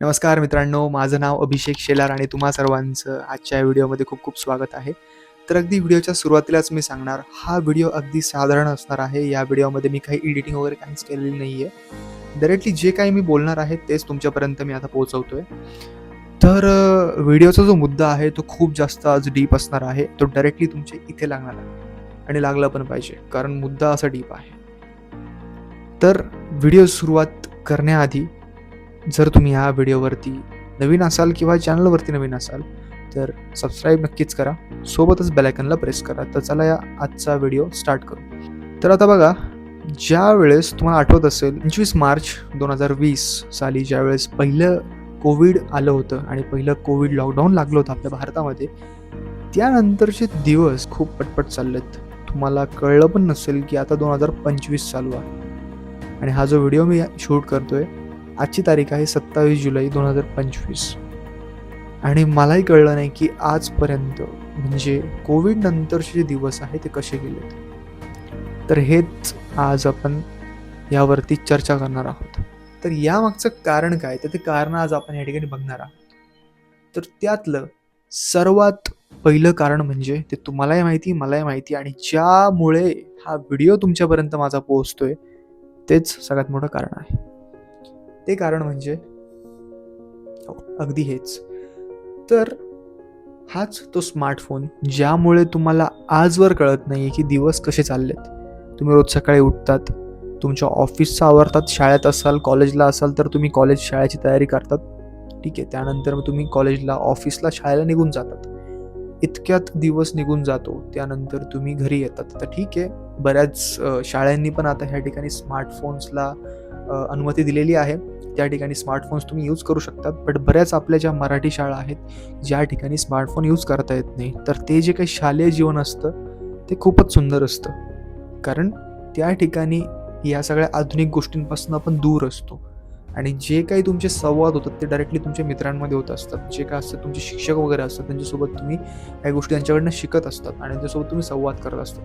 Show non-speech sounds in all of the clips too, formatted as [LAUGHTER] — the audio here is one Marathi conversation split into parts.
नमस्कार मित्रांनो माझं नाव अभिषेक शेलार आणि तुम्हा सर्वांचं आजच्या या व्हिडिओमध्ये खूप खूप स्वागत आहे. तर अगदी व्हिडिओच्या सुरुवातीलाच मी सांगणार हा व्हिडिओ अगदी साधारण असणार आहे. या व्हिडिओमध्ये मी काही एडिटिंग वगैरे काहीच केलेली नाही आहे डायरेक्टली जे काही मी बोलणार आहे तेच तुमच्यापर्यंत मी आता पोहोचवतोय. तर व्हिडिओचा जो मुद्दा आहे तो खूप जास्त आज डीप असणार आहे. तो डायरेक्टली तुमच्या इथे लागणार आहे. आणि लागला पण पाहिजे कारण मुद्दा असा डीप आहे. तर व्हिडिओ सुरुवात करण्याआधी जर तुम्ही ह्या व्हिडिओवरती नवीन असाल किंवा चॅनलवरती नवीन असाल तर सबस्क्राईब नक्कीच करा. सोबतच बेलायकनला प्रेस करा. तर चला या आजचा व्हिडिओ स्टार्ट करू. तर आता बघा ज्या वेळेस तुम्हाला आठवत असेल पंचवीस मार्च दोन हजार वीस साली ज्यावेळेस पहिलं कोविड आलं होतं आणि पहिलं कोविड लॉकडाऊन लागलं होतं आपल्या भारतामध्ये त्यानंतरचे दिवस खूप पटपट चाललेत. तुम्हाला कळलं पण नसेल की आता दोन हजार पंचवीस चालू आहे. आणि हा जो व्हिडिओ मी शूट करतोय आजची तारीख आहे सत्तावीस जुलै दोन हजार पंचवीस. आणि मलाही कळलं नाही की आजपर्यंत म्हणजे कोविड नंतरचे जे दिवस आहे ते कसे गेलेत तर हेच आज आपण यावरती चर्चा करणार आहोत. तर यामागचं कारण काय? तर ते कारण आज आपण या ठिकाणी बघणार आहोत. तर त्यातलं सर्वात पहिलं कारण म्हणजे ते तुम्हालाही माहिती मलाही माहिती आणि ज्यामुळे हा व्हिडिओ तुमच्यापर्यंत माझा पोहोचतोय तेच सगळ्यात मोठं कारण आहे. ते कारण म्हणजे हो, अगदी हेच. तर हाच तो स्मार्टफोन ज्यामुळे तुम्हाला आजवर कळत नाही आहे की दिवस कसे चाललेत. तुम्ही रोज सकाळी उठतात तुमच्या ऑफिसचा आवरतात शाळेत असाल कॉलेजला असाल तर तुम्ही कॉलेज शाळेची तयारी करतात. ठीक आहे त्यानंतर मग तुम्ही कॉलेजला ऑफिसला शाळेला निघून जातात. इतक्यात दिवस निघून जातो त्यानंतर तुम्ही घरी येतात. तर ठीक आहे बऱ्याच शाळांनी पण आता ह्या ठिकाणी स्मार्टफोन्सला अनुमती दिलेली आहे. त्या ठिकाणी स्मार्टफोन्स तुम्ही यूज करू शकतात. बट बऱ्याच आपल्या ज्या मराठी शाळा आहेत ज्या ठिकाणी स्मार्टफोन यूज करता येत नाही तर ते जे काही शालेय जीवन असतं ते खूपच सुंदर असतं. कारण त्या ठिकाणी या सगळ्या आधुनिक गोष्टींपासून आपण दूर असतो. आणि जे काही तुमचे संवाद होतात ते डायरेक्टली तुमच्या मित्रांमध्ये होत असतात. जे काय असतात तुमचे शिक्षक वगैरे असतात त्यांच्यासोबत तुम्ही काही गोष्टी त्यांच्याकडनं शिकत असतात आणि त्यांच्यासोबत तुम्ही संवाद करत असतात.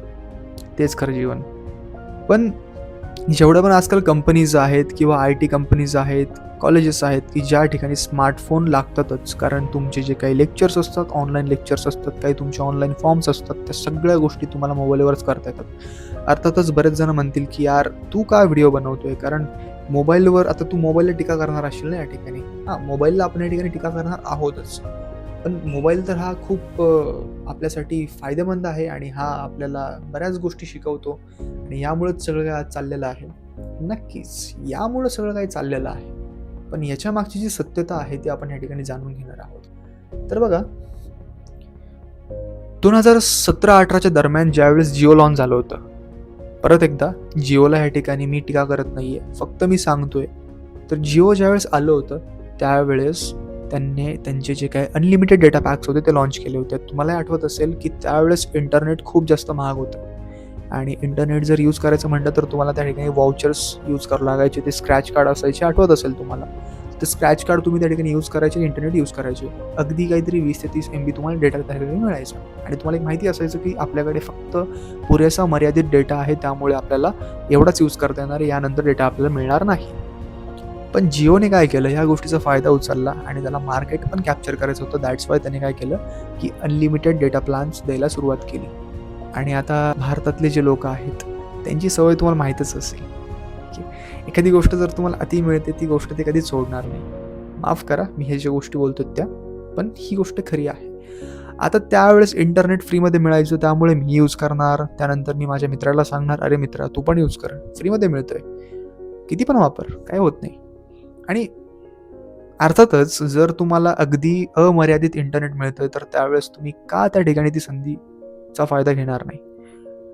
तेच खरं जीवन. पण जेवढ्या पण आजकाल कंपनीज आहेत किंवा आय टी कंपनीज आहेत कॉलेजेस आहेत की ज्या ठिकाणी स्मार्टफोन लागतातच. कारण तुमचे जे काही लेक्चर्स असतात ऑनलाईन लेक्चर्स असतात काही तुमचे ऑनलाईन फॉर्म्स असतात त्या सगळ्या गोष्टी तुम्हाला मोबाईलवरच करता येतात. अर्थातच बरेच जण म्हणतील की यार तू का व्हिडिओ बनवतोय? कारण मोबाईलवर आता तू मोबाईलला टीका करणार असशील ना या ठिकाणी. हां मोबाईलला आपण या ठिकाणी टीका करणार आहोतच. पण मोबाईल तर हा खूप आपल्यासाठी फायदेमंद आहे आणि हा आपल्याला बऱ्याच गोष्टी शिकवतो आणि यामुळेच सगळं काय आज चाललेलं आहे. नक्कीच यामुळं सगळं काही चाललेलं आहे. पण याच्या मागची जी सत्यता आहे ती आपण या ठिकाणी जाणून घेणार आहोत. तर बघा दोन हजार सतरा अठराच्या दरम्यान ज्यावेळेस जिओ लॉन्च झालं होतं परत एकदा जिओला ह्या ठिकाणी मी टीका करत नाही आहे फक्त मी सांगतोय. तर जिओ ज्यावेळेस आलं होतं त्यावेळेस त्यांनी त्यांचे जे काही अनलिमिटेड डेटा पॅक्स होते ते लॉन्च केले होते. तुम्हाला आठवत असेल की त्यावेळेस इंटरनेट खूप जास्त महाग होतं. आणि इंटरनेट जर यूज करायचं म्हटलं तर तुम्हाला त्या ठिकाणी वाउचर्स यूज करावं लागायचे. ते स्क्रॅच कार्ड असायचे आठवत असेल तुम्हाला. ते स्क्रॅच कार्ड तुम्ही त्या ठिकाणी यूज करायचे इंटरनेट यूज करायचे. अगदी काहीतरी वीस ते तीस एम बी तुम्हाला डेटा त्या ठिकाणी मिळायचा. आणि तुम्हाला एक माहिती असायचं की आपल्याकडे फक्त पुरेसा मर्यादित डेटा आहे त्यामुळे आपल्याला एवढाच यूज करता येणार यानंतर डेटा आपल्याला मिळणार नाही. पण जिओने काय केलं ह्या गोष्टीचा फायदा उचलला आणि त्याला मार्केट पण कॅप्चर करायचं होतं. दॅट्स वाय त्याने काय केलं की अनलिमिटेड डेटा प्लॅन्स द्यायला सुरुवात केली. आणि आता भारतातले जे लोक आहेत त्यांची सवय तुम्हाला माहीतच असेल की एखादी गोष्ट जर तुम्हाला अति मिळते ती गोष्ट ते कधी सोडणार नाही. माफ करा मी हे ज्या गोष्टी बोलतो त्या पण ही गोष्ट खरी आहे. आता त्यावेळेस इंटरनेट फ्रीमध्ये मिळायचं त्यामुळे मी यूज करणार त्यानंतर मी माझ्या मित्राला सांगणार अरे मित्रा तू पण यूज कर फ्रीमध्ये मिळतोय. किती पण वापर काय होत नाही. आणि अर्थातच जर तुम्हाला अगदी अमर्यादित इंटरनेट मिळतं तर त्यावेळेस तुम्ही का त्या ठिकाणी ती संधीचा फायदा घेणार नाही?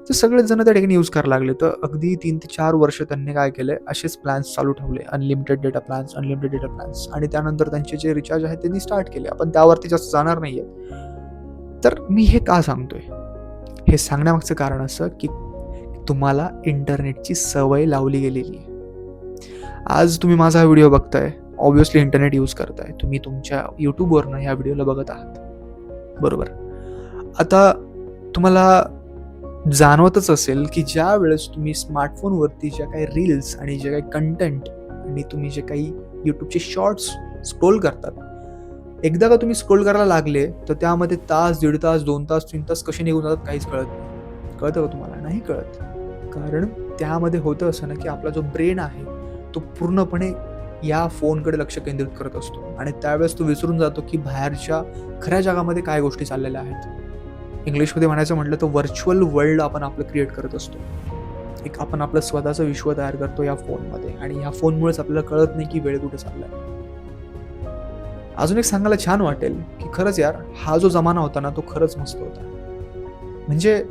तर सगळेच जण त्या ठिकाणी यूज करायला लागले. तर अगदी तीन ते चार वर्ष त्यांनी काय केले असेच प्लॅन्स चालू ठेवले. Unlimited data plans unlimited data plans आणि त्यानंतर त्यांचे जे रिचार्ज आहेत त्यांनी स्टार्ट केले. आपण त्यावरती जास्त जाणार नाही आहेत तर मी हे का सांगतोय? हे सांगण्यामागचं कारण असं की तुम्हाला इंटरनेटची सवय लावली गेलेली आहे. आज तुम्ही माझा हा व्हिडिओ बघताय. ऑब्व्हियसली इंटरनेट यूज करताय. तुम्ही तुमच्या यूट्यूबवरनं ह्या व्हिडिओला बघत आहात. बरोबर. आता तुम्हाला जाणवतच असेल की ज्या वेळेस तुम्ही स्मार्टफोनवरती ज्या काही रील्स आणि जे काही कंटेंट आणि तुम्ही जे काही यूट्यूबचे शॉर्ट्स स्क्रोल करतात एकदा का तुम्ही स्क्रोल करायला लागले तर त्यामध्ये तास दीड तास दोन तास तीन तास कसे निघून जातात काहीच कळत नाही. कळतं का तुम्हाला? नाही कळत. कारण त्यामध्ये होतं असं ना की आपला जो ब्रेन आहे तो पूर्णपणे या फोनकडे लक्ष केंद्रित करत असतो. आणि त्यावेळेस तो विसरून जातो की बाहेरच्या खऱ्या जगामध्ये काय गोष्टी चाललेल्या आहेत. इंग्लिशमध्ये म्हणायचं म्हटलं तर व्हर्च्युअल वर्ल्ड आपण आपलं क्रिएट करत असतो. एक आपण आपलं स्वतःचं विश्व तयार करतो या फोनमध्ये. आणि ह्या फोनमुळेच आपल्याला कळत नाही की वेळ कुठे चाललाय. अजून एक सांगायला छान वाटेल की खरंच यार हा जो जमाना होता ना तो खरंच मस्त होता. म्हणजे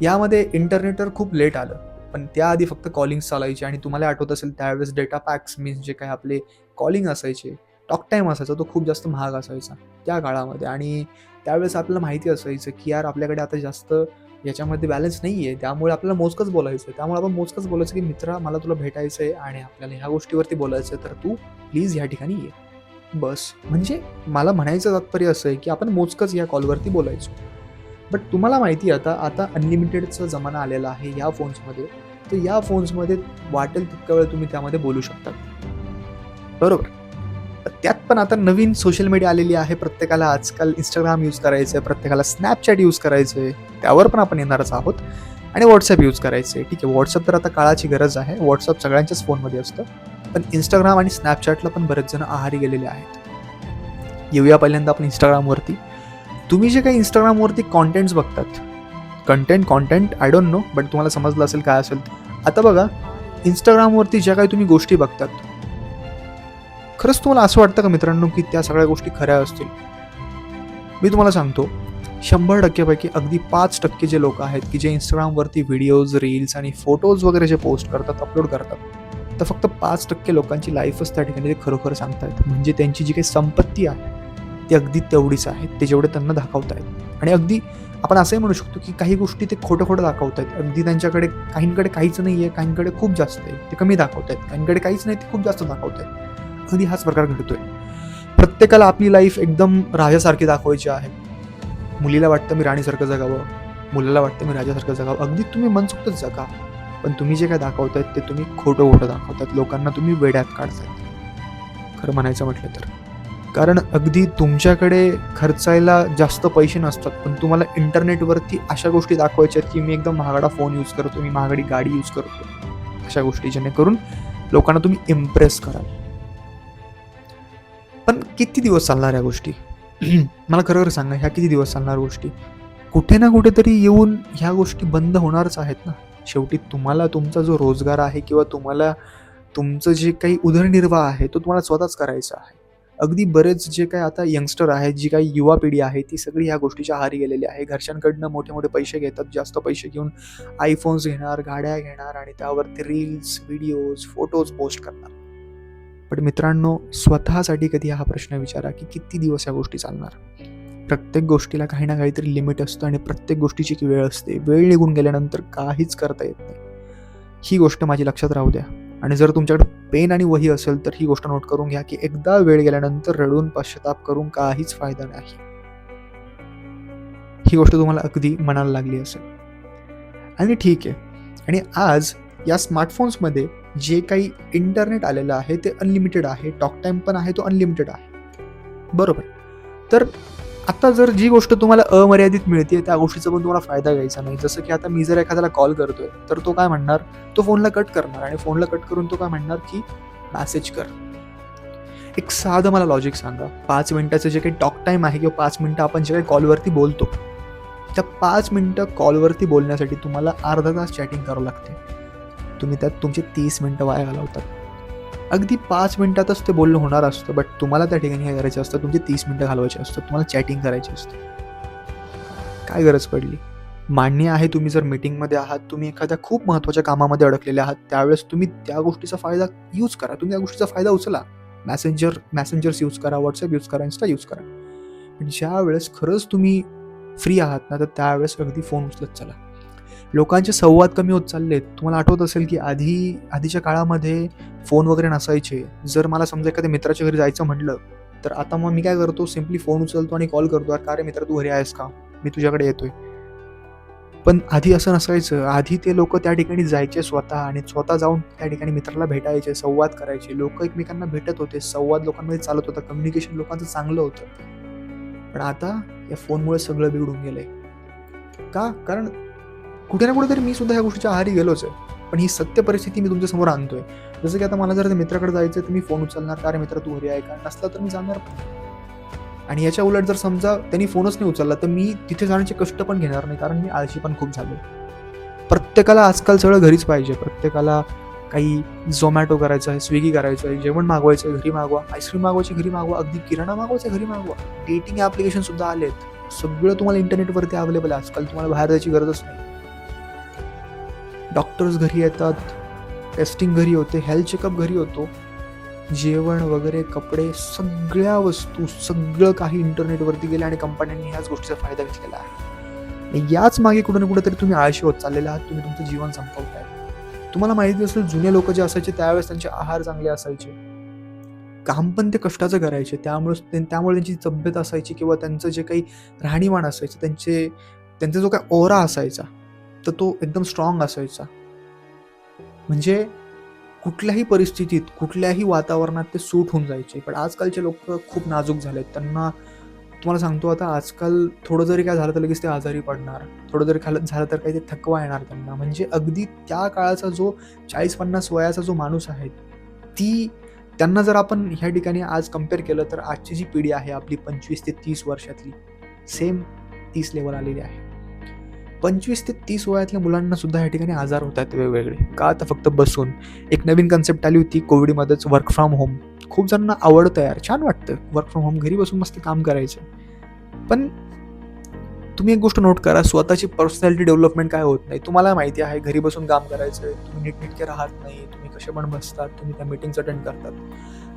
यामध्ये इंटरनेटवर खूप लेट आलं. पण त्याआधी फक्त कॉलिंग चालायचे आणि तुम्हाला आठवत असेल त्यावेळेस डेटा पॅक्स मीन्स जे काही आपले कॉलिंग असायचे टॉक टाईम असायचा तो खूप जास्त महाग असायचा त्या काळामध्ये. आणि त्यावेळेस आपल्याला माहिती असायचं की यार आपल्याकडे आता जास्त याच्यामध्ये बॅलन्स नाही आहे त्यामुळे आपल्याला मोजकंच बोलायचं आहे त्यामुळे आपण मोजकंच बोलायचं की मित्रा मला तुला भेटायचं आहे आणि आपल्याला ह्या गोष्टीवरती बोलायचं आहे तर तू प्लीज ह्या ठिकाणी ये. बस. म्हणजे मला म्हणायचं तात्पर्य असं आहे की आपण मोजकंच या कॉलवरती बोलायचो. बट तुम्हाला माहिती आहे आता आता अनलिमिटेडचा जमाना आलेला आहे या फोन्समध्ये तर या फोन्समध्ये वाटेल तितका वेळ तुम्ही त्यामध्ये बोलू शकता. बरोबर. त्यात पण आता नवीन सोशल मीडिया आलेली आहे. प्रत्येकाला आजकाल इंस्टाग्राम यूज करायचं आहे प्रत्येकाला स्नॅपचॅट यूज करायचं आहे त्यावर पण आपण येणारच आहोत. आणि व्हॉट्सअप यूज करायचं आहे ठीक आहे व्हॉट्सअप तर आता काळाची गरज आहे. व्हॉट्सअप सगळ्यांच्याच फोनमध्ये असतं. पण इंस्टाग्राम आणि स्नॅपचॅटला पण बरेच जण आहारी गेलेले आहेत. येऊया पहिल्यांदा आपण इंस्टाग्रामवरती तुम्ही जे काही इंस्टाग्रामवरती कॉन्टेंट्स बघतात content content I don't know but तुम्हाला समजलं असेल काय असेल आता बघा इंस्टाग्रामवरती ज्या काही तुम्ही गोष्टी बघतात खरंच तुम्हाला असं वाटतं का मित्रांनो की त्या सगळ्या गोष्टी खऱ्या असतील? मी तुम्हाला सांगतो शंभर टक्क्यापैकी अगदी पाच टक्के जे लोक आहेत की जे इंस्टाग्रामवरती व्हिडिओज रील्स आणि फोटोज वगैरे जे पोस्ट करतात अपलोड करतात तर फक्त पाच टक्के लोकांची लाईफच त्या ठिकाणी ते खरोखर सांगतायत. म्हणजे त्यांची जी काही संपत्ती आहे ती अगदी तेवढीच आहे ते जेवढे त्यांना दाखवत आहेत आणि अगदी आपण असंही म्हणू शकतो की काही गोष्टी ते खोटं खोटं दाखवत आहेत. अगदी त्यांच्याकडे काहींकडे काहीच नाही आहे काहींकडे खूप जास्त आहे. ते कमी दाखवत आहेत. काहींकडे काहीच नाही ते खूप जास्त दाखवत आहेत. अगदी हाच प्रकार घडतोय. प्रत्येकाला आपली लाईफ एकदम राजासारखी दाखवायची आहे. मुलीला वाटतं मी राणीसारखं जगावं. मुलाला वाटतं मी राजासारखं जगावं. अगदी तुम्ही मनसुक्तच जगा. पण तुम्ही जे काय दाखवतायत ते तुम्ही खोटं खोटं दाखवतात लोकांना तुम्ही वेड्यात काढतात खरं म्हणायचं म्हटलं तर. कारण अगदी तुमच्याकडे खर्चायला जास्त पैसे नसतात पण तुम्हाला इंटरनेटवरती अशा गोष्टी दाखवायच्या आहेत की मी एकदम महागडा फोन यूज करतो मी महागडी गाडी यूज करतो अशा गोष्टी जेणेकरून लोकांना तुम्ही इम्प्रेस कराल. पण किती दिवस चालणार या गोष्टी? [CLEARS THROAT] मला खरं खरं सांगा ह्या किती दिवस चालणार गोष्टी? कुठे ना कुठेतरी येऊन ह्या गोष्टी बंद होणारच आहेत ना? शेवटी तुम्हाला तुमचा जो रोजगार आहे किंवा तुम्हाला तुमचं जे काही उदरनिर्वाह आहे तो तुम्हाला स्वतःच करायचा आहे. अगदी बरेच जे काय आता यंगस्टर आहेत जी काही युवा पिढी आहे ती सगळी ह्या गोष्टीच्या आहारी गेलेली आहे. घरच्यांकडनं मोठे मोठे पैसे घेतात जास्त पैसे घेऊन आयफोन्स घेणार गाड्या घेणार आणि त्यावरती रील्स व्हिडिओज फोटोज पोस्ट करणार. पण मित्रांनो स्वतःसाठी कधी हा प्रश्न विचारा की किती दिवस या गोष्टी चालणार? प्रत्येक गोष्टीला काही ना काहीतरी लिमिट असतं आणि प्रत्येक गोष्टीची वेळ असते. वेळ निघून गेल्यानंतर काहीच करता येत नाही. ही गोष्ट माझी लक्षात राहू द्या. आणि जर तुमच्याकडे पेन आणि वही असेल तर ही गोष्ट नोट करून घ्या की एकदा वेळ गेल्यानंतर रडून पश्चाताप करून काहीच फायदा नाही. ही गोष्ट तुम्हाला अगदी मनाला लागली असेल. आणि ठीक आहे. आणि आज या स्मार्टफोन्समध्ये जे काही इंटरनेट आलेलं आहे ते अनलिमिटेड आहे. टॉक टाईम पण आहे तो अनलिमिटेड आहे. बरोबर. तर आता जर जी गोष्ट तुम्हाला अमर्यादित मिळते त्या गोष्टीचा पण तुम्हाला फायदा घ्यायचा नाही. जसं की आता मी जर एखाद्याला कॉल करतोय तर तो काय म्हणणार? तो फोनला कट करणार आणि फोनला कट करून तो काय म्हणणार की मॅसेज कर. एक साधं मला लॉजिक सांगा. पाच मिनटाचं जे काही टॉक टाईम आहे किंवा पाच मिनटं आपण जे काही कॉलवरती बोलतो त्या पाच मिनटं कॉलवरती बोलण्यासाठी तुम्हाला अर्धा तास चॅटिंग करावं लागते. तुम्ही त्यात तुमचे तीस मिनटं वाया घालवतात. अगदी पाच मिनटातच ते बोलणं होणार असतं बट तुम्हाला त्या ठिकाणी काय करायचं असतं तुमचे तीस मिनटं घालवायचे असतं तुम्हाला चॅटिंग करायची असते. काय गरज पडली? मान्य आहे तुम्ही जर मीटिंगमध्ये आहात तुम्ही एखाद्या खूप महत्त्वाच्या कामामध्ये अडकलेले आहात त्यावेळेस तुम्ही त्या गोष्टीचा फायदा यूज करा तुम्ही त्या गोष्टीचा फायदा उचला. मॅसेंजर मॅसेंजर्स यूज करा व्हॉट्सअप यूज करा इन्स्टा यूज करा. पण ज्या वेळेस खरंच तुम्ही फ्री आहात ना तर त्यावेळेस अगदी फोन उचलत चला. लोकांचे संवाद कमी होत चाललेत. तुम्हाला आठवत असेल की आधी आधीच्या काळामध्ये फोन वगैरे नसायचे. जर मला समजा एखाद्या मित्राच्या घरी जायचं म्हटलं तर आता मग मी काय करतो? सिम्पली फोन उचलतो आणि कॉल करतो. अरे का रे मित्र तू घरी आहेस का? मी तुझ्याकडे येतोय. पण आधी असं नसायचं. आधी ते लोक त्या ठिकाणी जायचे स्वतः आणि स्वतः जाऊन त्या ठिकाणी मित्राला भेटायचे संवाद करायचे. लोक एकमेकांना भेटत होते. संवाद लोकांमध्ये चालत होता. कम्युनिकेशन लोकांचं चांगलं होतं. पण आता या फोनमुळे सगळं बिघडून गेलंय. का? कारण कुठे ना कुठेतरी मी सुद्धा ह्या गोष्टीच्या आहारी गेलोच आहे. पण ही सत्य परिस्थिती मी तुमच्यासमोर आणतोय. जसं की आता मला जर मित्राकडे जायचं तर मी फोन उचलणार का अरे मित्र तू घरी आहे का? नसला तर मी जाणार आणि याच्या उलट जर समजा त्यांनी फोनच नाही उचलला तर मी तिथे जाण्याचे कष्ट पण घेणार नाही कारण मी आळशी पण खूप झालो प्रत्येकाला आजकाल सगळं घरीच पाहिजे. प्रत्येकाला काही झोमॅटो करायचं आहे स्विगी करायचं आहे जेवण मागवायचं आहे घरी मागवा. आईस्क्रीम मागवायची घरी मागवा. अगदी किराणा मागवायचं घरी मागवा. डेटिंग ॲप्लिकेशन सुद्धा आलेत. सगळं तुम्हाला इंटरनेटवरती अवेलेबल आहे. आजकाल तुम्हाला बाहेर जायची गरजच नाही. डॉक्टर्स घरी येतात टेस्टिंग घरी होते हेल्थ चेकअप घरी होतो जेवण वगैरे कपडे सगळ्या वस्तू सगळं काही इंटरनेटवरती गेले आणि कंपन्यांनी ह्याच गोष्टीचा फायदा घेतलेला आहे. आणि याच मागे कुठं ना कुठेतरी तुम्ही आळशी होत चाललेले आहात तुम्ही तुमचं जीवन संपवताय. तुम्हाला माहिती असेल जुने लोक जे असायचे त्यावेळेस त्यांचे आहार चांगले असायचे. काम पण ते कष्टाचं करायचे त्यामुळे त्यामुळे त्यांची तब्येत असायची किंवा त्यांचं जे काही राहणीमान असायचं त्यांचे त्यांचा जो काही ओरा असायचा तर तो एकदम स्ट्रॉंग असायचा. म्हणजे कुठल्याही परिस्थितीत कुठल्याही वातावरणात ते सूट होऊन जायचे. पण आजकालचे लोक खूप नाजूक झालेत. त्यांना तुम्हाला सांगतो आता आजकाल थोडं जरी काय झालं तर लगेच ते आजारी पडणार. थोडं जरी खाल झालं तर काही ते थकवा येणार त्यांना. म्हणजे अगदी त्या काळाचा जो चाळीस पन्नास वयाचा जो माणूस आहे ती त्यांना जर आपण ह्या ठिकाणी आज कंपेअर केलं तर आजची जी पिढी आहे आपली पंचवीस ते तीस वर्षातली सेम तीस लेवल आलेली आहे. पंचवीस ते तीस वयातल्या मुलांना सुद्धा या ठिकाणी आजार होत आहेत वेगवेगळे. का तर फक्त बसून. एक नवीन कन्सेप्ट आली होती कोविडमध्येच वर्क फ्रॉम होम खूप जणांना आवडतं यार छान वाटतं. वर्क फ्रॉम होम घरी बसून मस्त काम करायचं. पण तुम्ही एक गोष्ट नोट करा स्वतःची पर्सनॅलिटी डेव्हलपमेंट काय होत नाही? तुम्हाला माहिती आहे घरी बसून काम करायचं आहे तुम्ही नीटनेटके राहत नाही तुम्ही कसे पण बसतात तुम्ही त्या मीटिंग्स अटेंड करतात.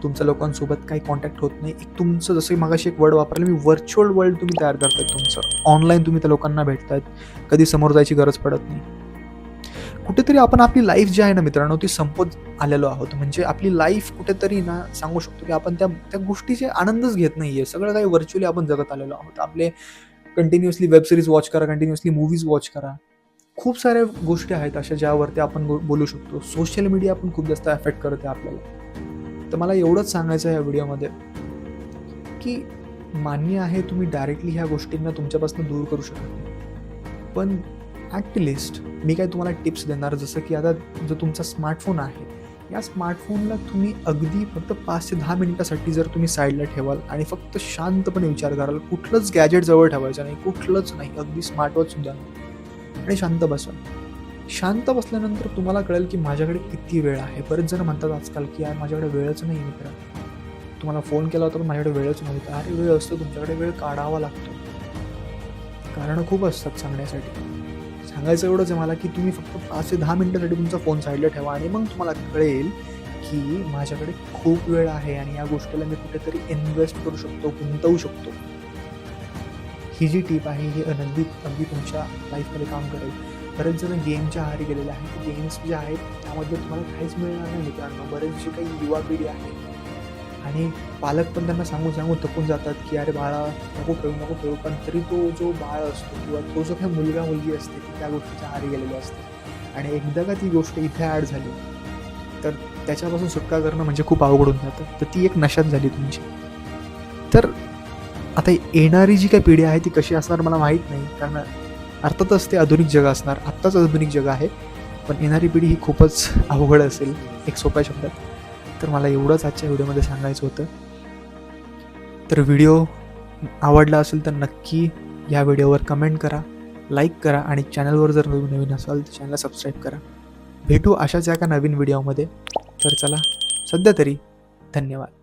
तुमच्या लोकांसोबत काही कॉन्टॅक्ट होत नाही. एक तुमचं जसं मगाशी एक वर्ड वापरलं मी व्हर्च्युअल वर्ल्ड तुम्ही तयार करताय तुमचं. ऑनलाईन तुम्ही त्या लोकांना भेटतात कधी समोर जायची गरज पडत नाही. कुठेतरी आपण आपली लाईफ जी आहे ना मित्रांनो ती संपत आलेलो आहोत. म्हणजे आपली लाईफ कुठेतरी ना सांगू शकतो की आपण त्या त्या गोष्टीचे आनंदच घेत नाही आहे सगळं काही व्हर्च्युअली आपण जगत आलेलो आहोत. आपले कंटिन्युअसली वेब सिरीज वॉच करा कंटिन्युअसली मूवीज वॉच करा. खूप साऱ्या गोष्टी आहेत अशा ज्यावरती आपण बो- बोलू शकतो. सोशल मीडिया पण खूप जास्त अफेक्ट करते आपल्याला. तर मला एवढंच सांगायचं आहे या व्हिडिओमध्ये की मान्य आहे तुम्ही डायरेक्टली ह्या गोष्टींना तुमच्यापासून दूर करू शकत पण ॲट लिस्ट मी काय तुम्हाला टिप्स देणार जसं की आता जो तुमचा स्मार्टफोन आहे या स्मार्टफोनला तुम्ही अगदी फक्त पाच ते दहा मिनिटासाठी जर तुम्ही साईडला ठेवाल आणि फक्त शांतपणे विचार कराल कुठलंच गॅजेट जवळ ठेवायचं नाही कुठलंच नाही अगदी स्मार्टवॉच सुद्धा नाही. आणि शांत बसवा शांत बसल्यानंतर तुम्हाला कळेल की माझ्याकडे किती वेळ आहे. बरेच जण म्हणतात आजकाल की यार माझ्याकडे वेळच नाही मित्र. तुम्हाला फोन केला होता पण माझ्याकडे वेळच नव्हता अरे वेळ असतो तुमच्याकडे वेळ काढावा लागतो. कारणं खूप असतात सांगण्यासाठी. सांगायचं एवढंच आहे मला की तुम्ही फक्त पाच ते दहा मिनटासाठी तुमचा फोन साईडला ठेवा आणि मग तुम्हाला कळेल की माझ्याकडे खूप वेळ आहे आणि या गोष्टीला मी कुठेतरी इन्व्हेस्ट करू शकतो गुंतवू शकतो. ही जी टीप आहे ही अगदी अगदी तुमच्या लाईफमध्ये काम करेल. बरेच जण गेमच्या आहारी गेलेले आहेत. गेम्स जे आहेत त्यामध्ये तुम्हाला काहीच मिळणार नाही मित्रांनो. बरेच जे काही युवा पिढी आहे. आणि पालक पण त्यांना सांगून सांगून थकून जातात की अरे बाळा नको खेळू नको खेळू. पण तरी तो जो बाळ असतो किंवा तो जो काही मुलगा मुलगी असते ती त्या गोष्टीच्या आहारी गेलेली असते. आणि एकदा का ती गोष्ट इथे ॲड झाली तर त्याच्यापासून सुटका करणं म्हणजे खूप अवघड होऊन जातं. तर ती एक नशात झाली तुमची. तर आता येणारी जी काही पिढी आहे ती कशी असणार मला माहीत नाही. कारण अर्थातच ते आधुनिक जग असणार. आत्ताच आधुनिक जग आहे. पण येणारी पिढी ही खूपच अवघड असेल एक सोप्या शब्दात. तर मला एवढंच आजच्या व्हिडिओमध्ये सांगायचं होतं. तर व्हिडिओ आवडला असेल तर नक्की या व्हिडिओवर कमेंट करा लाईक करा आणि चॅनलवर जर नवीन नवीन असाल तर चॅनलला सबस्क्राईब करा. भेटू अशाच एका नवीन व्हिडिओमध्ये. तर चला सध्या तरी धन्यवाद.